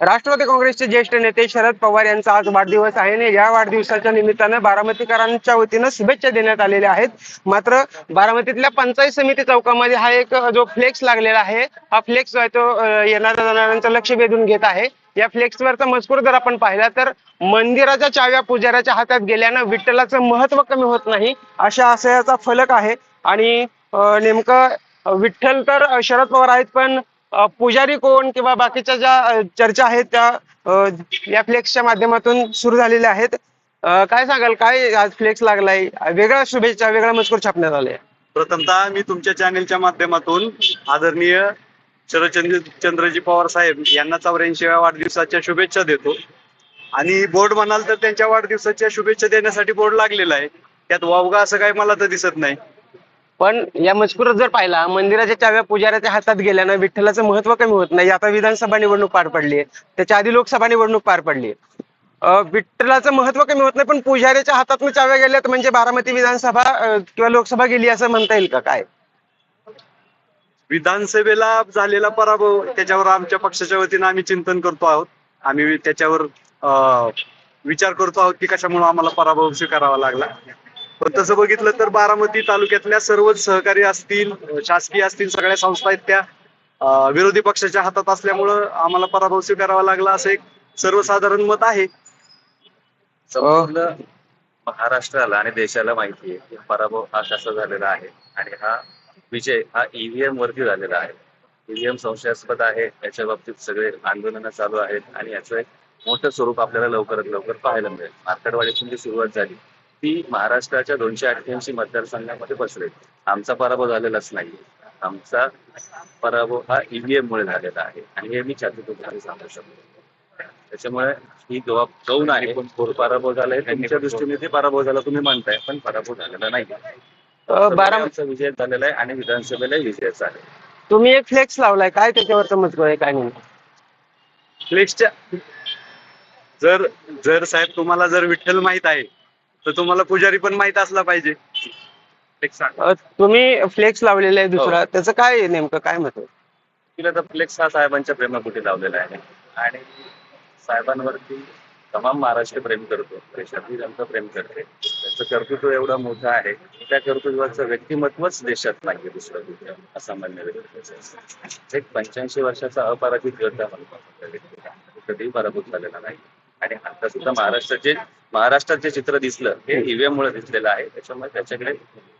राष्ट्रवादी काँग्रेसचे ज्येष्ठ नेते शरद पवार यांचा आज वाढदिवस आहे आणि या वाढदिवसाच्या निमित्तानं बारामतीकरांच्या वतीनं शुभेच्छा देण्यात आलेल्या आहेत. मात्र बारामतीतल्या पंचायत समिती चौकामध्ये हा एक जो फ्लेक्स लागलेला आहे हा फ्लेक्स जो आहे तो येणाऱ्या जाणाऱ्यांचं लक्ष वेधून घेत आहे. या फ्लेक्सवरचा मजकूर जर आपण पाहिला तर मंदिराच्या चाव्या पुजाऱ्याच्या हातात गेल्यानं विठ्ठलाचं महत्त्व कमी होत नाही अशा आशयाचा फलक आहे. आणि नेमकं विठ्ठल तर शरद पवार आहेत पण पुजारी कोण किंवा बाकीच्या ज्या चर्चा आहेत त्या या फ्लेक्सच्या माध्यमातून सुरू झालेल्या आहेत. काय सांगाल? काय आज फ्लेक्स लागलाय? वेगळ्या शुभेच्छा वेगळा मजकूर छापण्यात आलाय. प्रथमतः मी तुमच्या चॅनेलच्या माध्यमातून आदरणीय शरदचंद्र चंद्रजी पवार साहेब यांना चौऱ्याऐंशीव्या वाढदिवसाच्या शुभेच्छा देतो. आणि बोर्ड म्हणाल तर त्यांच्या वाढदिवसाच्या शुभेच्छा देण्यासाठी बोर्ड लागलेला आहे. त्यात वावगा असं काही मला तर दिसत नाही. पण या मजकुरात जर पाहिला मंदिराच्या चाव्या पुजाऱ्याच्या हातात गेल्यानं विठ्ठलाचं महत्त्व कमी होत नाही. आता विधानसभा निवडणूक पार पडली आहे त्याच्या आधी लोकसभा निवडणूक पार पडली आहे विठ्ठलाचं महत्त्व कमी होत नाही पण पुजाऱ्याच्या हातात चाव्या गेल्यात म्हणजे बारामती विधानसभा किंवा लोकसभा गेली असं म्हणता येईल का? काय? विधानसभेला झालेला पराभव त्याच्यावर आमच्या पक्षाच्या वतीनं आम्ही चिंतन करतो आहोत. आम्ही त्याच्यावर अं, विचार करतो आहोत की कशामुळे आम्हाला पराभव स्वीकारावा लागला. पण तसं बघितलं तर बारामती तालुक्यातल्या सर्वच सहकारी असतील शासकीय असतील सगळ्या संस्था आहेत त्या विरोधी पक्षाच्या हातात असल्यामुळं आम्हाला पराभव स्वीकारावा लागला असं एक सर्वसाधारण मत आहे. संपूर्ण महाराष्ट्राला आणि देशाला माहिती आहे की पराभव हा कसा झालेला आहे आणि हा विजय हा ईव्हीएम वरती झालेला आहे. ईव्हीएम संशयास्पद आहे याच्या बाबतीत सगळे आंदोलनं चालू आहेत आणि याचं एक मोठं स्वरूप आपल्याला लवकरात लवकर पाहायला मिळेल. मार्केटवाडीतून जी सुरुवात झाली. ती महाराष्ट्राच्या दोनशे अठ्ठ्याऐंशी मतदारसंघामध्ये बसले आमचा पराभव झालेलाच नाही. आमचा पराभव हा ईव्हीएम मुळे झालेला आहे. आणि हे मी छातीतून सांगू शकतो. त्याच्यामुळे ही गवा गौण आहे. पण थोर पराभव झालाय. त्यांच्या दृष्टीने ते पराभव झाला तुम्ही म्हणताय पण पराभव झालेला नाही अं, बारा आमचा विजय झालेला आहे आणि विधानसभेला विजयाचा आहे. तुम्ही एक फ्लेक्स लावलाय. काय त्याच्यावरचं मजकूर आहे? काय नाही फ्लेक्सच्या जर जर साहेब तुम्हाला जर विठ्ठल माहीत आहे तर तुम्हाला पुजारी पण माहीत असला पाहिजे. फ्लेक्स सांगा. अं, तुम्ही फ्लेक्स लावलेला आहे दुसरा. त्याचं काय आहे नेमकं? काय मत आहे? तिला तर फ्लेक्स हा साहेबांच्या प्रेमापोटी लावलेला आहे. आणि साहेबांवरती तमाम महाराष्ट्र प्रेम करतो. देशातली जनता प्रेम करते. त्यांचं कर्तृत्व एवढं मोठं आहे की त्या कर्तृत्वाचं व्यक्तिमत्वच देशात नाही दुसरं कुठे. असामान्य व्यक्ती एक पंच्याऐंशी वर्षाचा अपराजित म्हणतो व्यक्तीला. तो कधीही पराभूत झालेला नाही. आणि आता सुद्धा महाराष्ट्रात जे महाराष्ट्रात जे चित्र दिसलं हे ईव्हीएम मुळे दिसलेलं आहे. त्याच्यामुळे त्याच्याकडे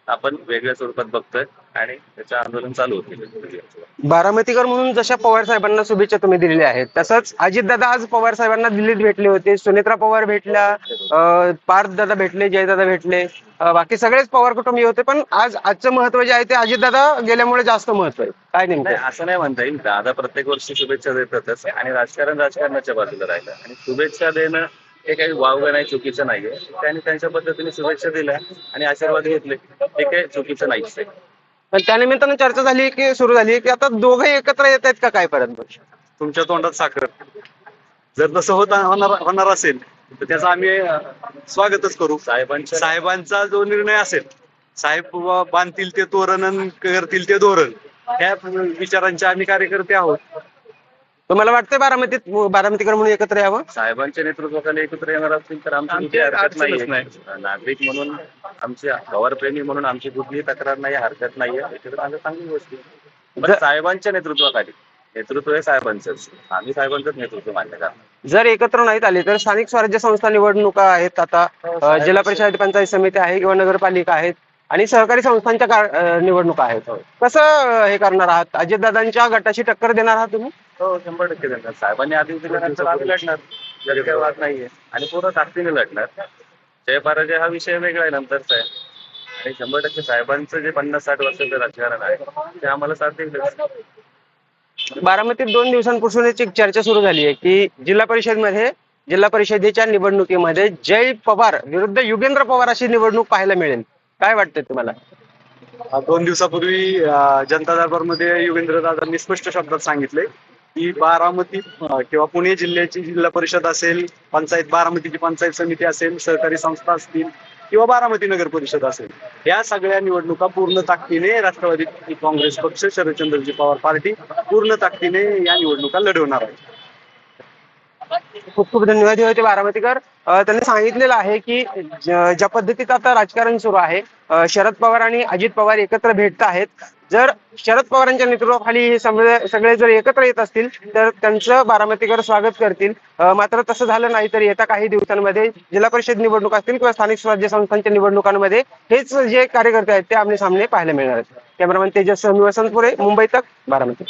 आपण वेगळ्या स्वरूपात बघतोय आणि त्याचं आंदोलन चालू होतील बारामतीकर म्हणून जशा पवार साहेबांना शुभेच्छा तुम्ही दिलेल्या आहेत तसंच अजितदादा आज पवार साहेबांना दिल्लीत भेटले होते सुनेत्रा पवार भेटल्या अं, पार्थ दादा भेटले जयदादा भेटले बाकी सगळेच पवार कुटुंबीय होते पण आज आजचं महत्त्व जे आहे ते अजितदादा गेल्यामुळे जास्त महत्त्व आहे. काय नाही नेमकं असं नाही म्हणता येईल. दादा प्रत्येक वर्षी शुभेच्छा देतातच आणि राजकारण राजकारणाच्या बाजूला राहिलं. आणि शुभेच्छा देणं हे काही वावगं नाही चुकीचं नाहीये. त्यांनी त्यांच्या पद्धतीने शुभेच्छा दिल्या आणि आशीर्वाद घेतले. हे काही चुकीचं नाहीच आहे पण त्यानिमित्तानं चर्चा झाली की सुरू झाली की आता दोघे एकत्र येत आहेत का काय पर्यंत तुमच्या तोंडात साखर. जर तसं होत होणार होणार असेल तर त्याचं आम्ही स्वागतच करू. साहेबांच्या साहेबांचा जो निर्णय असेल साहेब बांधतील ते तोरण करतील ते धोरण त्या विचारांचे आम्ही कार्यकर्ते आहोत. तुम्हाला वाटतंय बारामतीत बारामतीकर म्हणून एकत्र यावं. साहेबांच्या नेतृत्वाखाली एकत्र येणार असतील तर आमची आमची कुठली हरकत अडचणच नाहीये. नागरिक म्हणून आमचे पवारप्रेमी म्हणून आमची कुठलीही तक्रार नाही हरकत नाहीये. माझं चांगली गोष्ट. आहे. पण जर- साहेबांच्या नेतृत्वाखाली नेतृत्व हे साहेबांचंच. आम्ही साहेबांचंच नेतृत्व मान्य करणार. जर एकत्र नाहीत आले तर स्थानिक स्वराज्य संस्था निवडणुका आहेत आता. अ, जिल्हा परिषद पंचायत समिती आहे किंवा नगरपालिका आहेत आणि सहकारी संस्थांच्या का- अ, निवडणुका आहेत. कसं अ, हे करणार आहात? अजितदादांच्या गटाशी टक्कर देणार आहात तुम्ही? हो शंभर टक्के देणार. साहेबांनी आदेश दिल्यानंतर आम्ही लढणार. काही वाद नाहीये. आणि पूर्ण ताकदीने लढणार. जय पराजय हा विषय वेगळा आहे नंतरचा आहे. आणि शंभर टक्के साहेबांचं जे पन्नास साठ वर्षाचं राजकारण आहे ते आम्हाला साथ देईलच बारामतीत दोन दिवसांपासून एक चर्चा सुरू झाली आहे की जिल्हा परिषदमध्ये जिल्हा परिषदेच्या निवडणुकीमध्ये जय पवार विरुद्ध युगेंद्र पवार अशी निवडणूक पाहायला मिळेल. काय वाटतंय तुम्हाला? दोन दिवसापूर्वी जनता दरबारमध्ये युगेंद्र दादांनी स्पष्ट शब्दात सांगितले ही बारामती किंवा पुणे जिल्ह्याची जिल्हा परिषद असेल पंचायत बारामतीची पंचायत समिती असेल सहकारी संस्था असतील किंवा बारामती नगर परिषद असेल या सगळ्या निवडणुका पूर्ण ताकदीने राष्ट्रवादी काँग्रेस पक्ष शरदचंद्रजी पवार पार्टी पूर्ण ताकदीने या निवडणुका लढवणार आहे खूप खूप धन्यवाद होते बारामतीकर. त्यांनी सांगितलेलं आहे की ज्या पद्धतीत आता राजकारण सुरू आहे शरद पवार आणि अजित पवार एकत्र भेटत आहेत. जर शरद पवारांच्या नेतृत्वाखाली हे सगळे जर एकत्र येत असतील तर त्यांचं बारामतीकर स्वागत करतील. मात्र तसं झालं नाही तर येत्या काही दिवसांमध्ये जिल्हा परिषद निवडणूक असतील किंवा स्थानिक स्वराज्य संस्थांच्या निवडणुकांमध्ये हेच जे कार्यकर्ते आहेत ते आमने सामने पाहायला मिळणार आहेत. कॅमेरामॅन तेजस वसंतपुरे मुंबई तक बारामती.